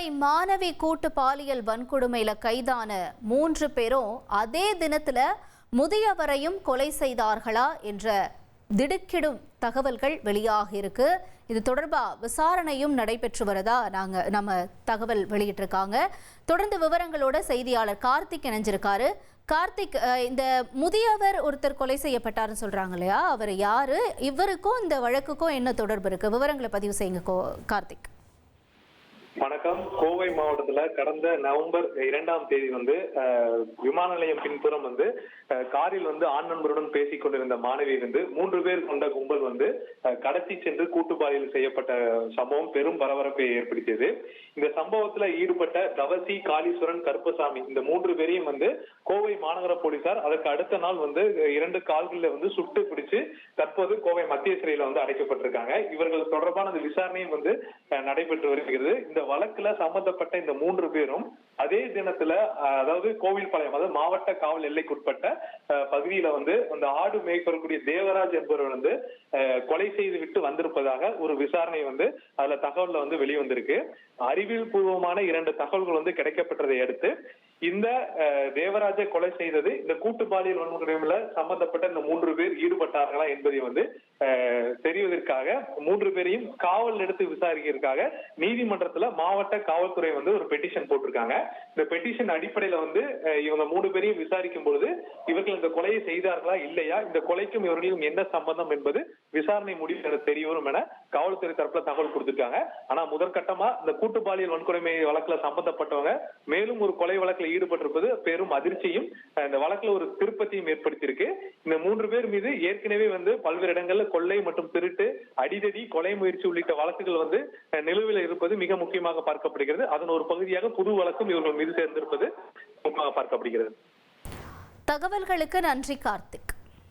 கோவை மாணவி கூட்டு பாலியல் வன்கொடுமையில கைதான மூன்று பேரும் அதே தினத்துல முதியவரையும் கொலை செய்தார்களா என்ற திடுக்கிடும் தகவல்கள் வெளியாக இருக்கு. இது தொடர்பா விசாரணையும் நடைபெற்று வரதா? நாங்க நம்ம தகவல் வெளியிட்டிருக்காங்க. தொடர்ந்து விவரங்களோட செய்தியாளர் கார்த்திக் இணைஞ்சிருக்காரு. கார்த்திக் இந்த முதியவர் ஒருத்தர் கொலை செய்யப்பட்டாருன்னு சொல்றாங்க இல்லையா? அவர் யாரு? இவருக்கும் இந்த வழக்குக்கும் என்ன தொடர்பு இருக்கு? விவரங்களை பதிவு செய்யுங்க கார்த்திக். வணக்கம். கோவை மாவட்டத்துல கடந்த நவம்பர் இரண்டாம் தேதி வந்து விமான நிலையம் பின்புறம் வந்து காரில் வந்து ஆண் நண்பருடன் பேசிக் கொண்டிருந்த மாணவி இருந்து மூன்று பேர் கொண்ட கும்பல் வந்து கடத்தி சென்று கூட்டுப்பாதையில் செய்யப்பட்ட சம்பவம் பெரும் பரபரப்பை ஏற்படுத்தியது. இந்த சம்பவத்துல ஈடுபட்ட தவசி காளீஸ்வரன் கருப்பசாமி இந்த மூன்று பேரையும் வந்து கோவை மாநகர போலீசார் அதற்கு அடுத்த நாள் வந்து இரண்டு கால்களில் வந்து சுட்டு பிடிச்சு தற்போது கோவை மத்திய சிறையில வந்து அடைக்கப்பட்டிருக்காங்க. இவர்கள் தொடர்பான விசாரணையும் வந்து நடைபெற்று வருகிறது. இந்த வழக்கு வழக்குல சம்பந்தப்பட்ட இந்த மூன்று பேரும் அதே தினத்துல அதாவது கோவில்பாளையம் அதாவது மாவட்ட காவல் எல்லைக்குட்பட்ட பகுதியில வந்து அந்த ஆடு மேய்ப்பக்கூடிய தேவராஜ் என்பவர் வந்து கொலை செய்து விட்டு வந்திருப்பதாக ஒரு விசாரணை வந்து அதுல தகவல்ல வந்து வெளிவந்திருக்கு. அறிவியல் பூர்வமான இரண்டு தகவல்கள் வந்து கிடைக்கப்பட்டதை அடுத்து இந்த தேவராஜை கொலை செய்தது இந்த கூட்டு பாலியல் வன்முறையில சம்பந்தப்பட்ட இந்த மூன்று பேர் ஈடுபட்டார்களா என்பதை வந்து தெரிவதற்காக மூன்று பேரையும் காவல் எடுத்து விசாரிக்கிறதுக்காக நீதிமன்றத்துல மாவட்ட காவல்துறை வந்து ஒரு பெட்டிஷன் போட்டிருக்காங்க. இந்த பெட்டிஷன் அடிப்படையில வந்து இவங்க மூணு பேரையும் விசாரிக்கும் பொழுது இவர்கள் இந்த கொலையை செய்தார்களா இல்லையா இந்த கொலைக்கும் இவர்களுக்கும் என்ன சம்பந்தம் என்பது விசாரணை முடிவு தெரிய வரும் என காவல்துறை தரப்புல தகவல் கொடுத்திருக்காங்க. ஆனா முதற்கட்டமா இந்த கூட்டு பாலியல் வன்கொடுமை வழக்குல சம்பந்தப்பட்டவங்க மேலும் ஒரு கொலை வழக்குல ஈடுபட்டிருப்பது பெரும் அதிர்ச்சியும் இந்த வழக்குல ஒரு திருப்பத்தையும் ஏற்படுத்தியிருக்கு. இந்த மூன்று பேர் மீது ஏற்கனவே வந்து பல்வேறு இடங்கள்ல கொள்ளை மற்றும் திருட்டு அடிதடி கொலை முயற்சி உள்ளிட்ட வழக்குகள் வந்து அஹ், நிலுவையில் இருப்பது மிக முக்கியமாக பார்க்கப்படுகிறது. அதன் ஒரு பகுதியாக புது வழக்கும் இவர்கள் மீது சேர்ந்திருப்பது முக்கியமாக பார்க்கப்படுகிறது. தகவல்களுக்கு நன்றி கார்த்திக்.